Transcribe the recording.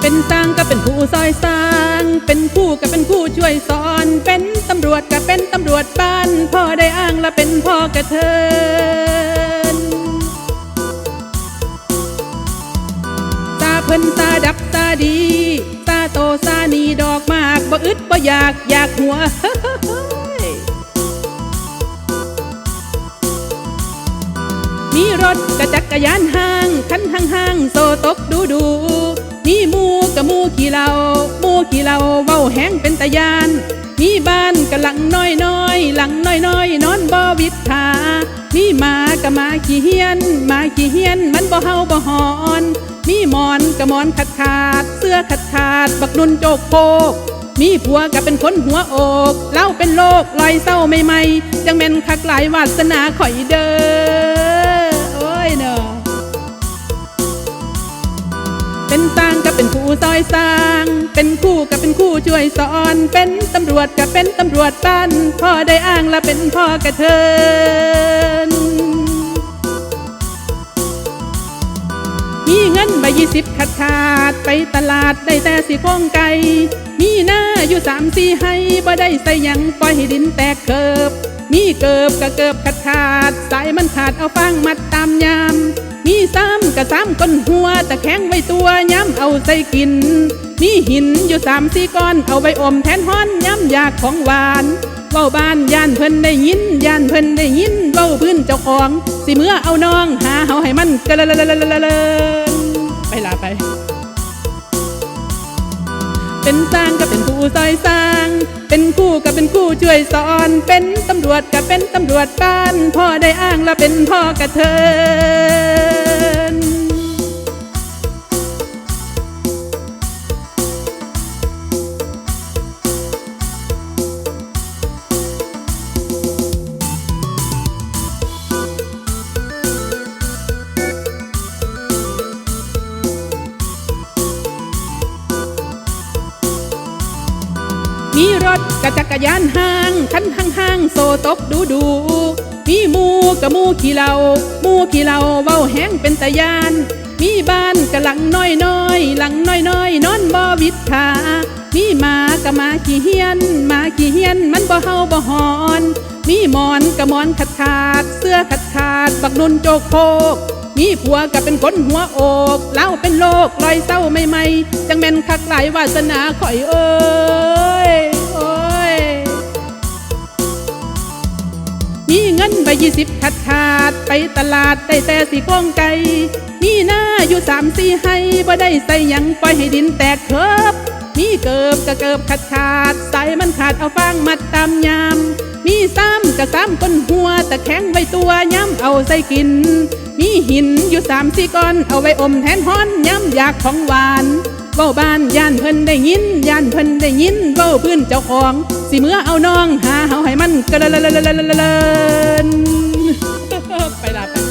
เป็นต่างก็เป็นผู้ซอยสร้าง เป็นผู้ก็เป็นผู้ช่วยสอน เป็นตำรวจก็เป็นตำรวจบ้าน พ่อได้อ้างและเป็นพ่อกระเทินตาเพิ่นตาดักตาดีตาโตซานีดอกมากบ่อึดบ่อยากอยากหัวมีรถกระจักกระยานห้าง คันห้างห้างโซตกดูดู มีมูกะมูขี่เหลามูขี่เหลาเว้าแห้งเป็นตะยาน มีบ้านกะหลังน้อยน้อยหลังน้อยน้อยนอนบ่วิดขามีหมากะหมาขี้เฮียนหมาขี้เฮียนมันบ่เฮาบ่หอนมีหมอนกะหมอนขาดขาด เสื้อขาดขาด บักนุนโจกโคกมีผัวก็เป็นคนหัวอกเล่าเป็นโลกลอยเศร้าใหม่จังแม่นคักหลายวาสนาข่อยเด้อ เป็นสร้างก็เป็นผู้ซอยสร้าง เป็นคู่ก็เป็นคู่ช่วยสอน เป็นตำรวจก็เป็นตำรวจบ้าน พ่อได้อ้างและเป็นพ่อกระเทินมีเงินใบยี่สิบขาดขาดไปตลาดได้แต่สิโครงไก่ มีหน้าอยู่สามสี่ให้บ่ได้ใส่ยังปล่อยให้ดินแตกเกิบ มีเกิบกะเกิบขาดขาด สายมันขาดเอาฟางมัดตามยาม มีซ้ำกะซ้ำก้นหัวตะแข็งไว้ตัวย้ำเอาใส่กิน มีหินอยู่สามสี่ก้อนเอาไว้อมแทนฮ้อนย้ำอยากของหวานเว้าบ้านย่านเพิ่นได้ยินย่านเพิ่นได้ยินเว้าพื้นเจ้าของ สิเมื่อเอาน้องหาเฮาให้มันกะละละละละละละไปลาไป เป็นสร้างก็เป็นผู้ซอยสร้าง เป็นคู่ก็เป็นคู่ช่วยสอน เป็นตำรวจก็เป็นตำรวจบ้าน พ่อได้อ้างและเป็นพ่อกระเทิน มีรถกระจักรยานห้างคันห้างห้างโซตกดูดู มีมูกะมูขี่เหลามูขี่เหลาเว้าแห้งเป็นตะยาน มีบ้านกะหลังน้อยน้อยหลังน้อยน้อยนอนบ่วิดขามีหมากะหมาขี้เฮียนหมาขี้เฮียนมันบ่เฮาบ่หอน มีหมอนกะหมอนขาดขาด เสื้อขาดขาด บักนุนโจกโคกมีผัวก็เป็นคนหัวอกเล่าเป็นโลกลอยเศร้าใหม่จังแม่นคักหลายวาสนาข่อยเอ้ มีเงินใบยี่สิบขาดขาดไปตลาดได้แต่สีโครงไก่มีหน้าอยู่สามสี่ให้บ่ได้ใส่ยังปล่อยให้ดินแตกเคิบมีเกิบกะเกิบขาดขาดใสายมันขาดเอาฟางมัดตามยาม มีซ้ำกะซ้ำก้นหัวตะแข็งไว้ตัวย้ำเอาใส่กิน มีหินอยู่สามสี่ก้อนเอาไว้อมแทนฮ้อนย้ำอยากของหวาน เว้าบ้านย่านเพิ่นได้ยินย่านเพิ่นได้ยินเบ้าพื้นเจ้าของ สิเมื่อเอาน้องหาเฮาให้มันกระละละละละละละละไปละไป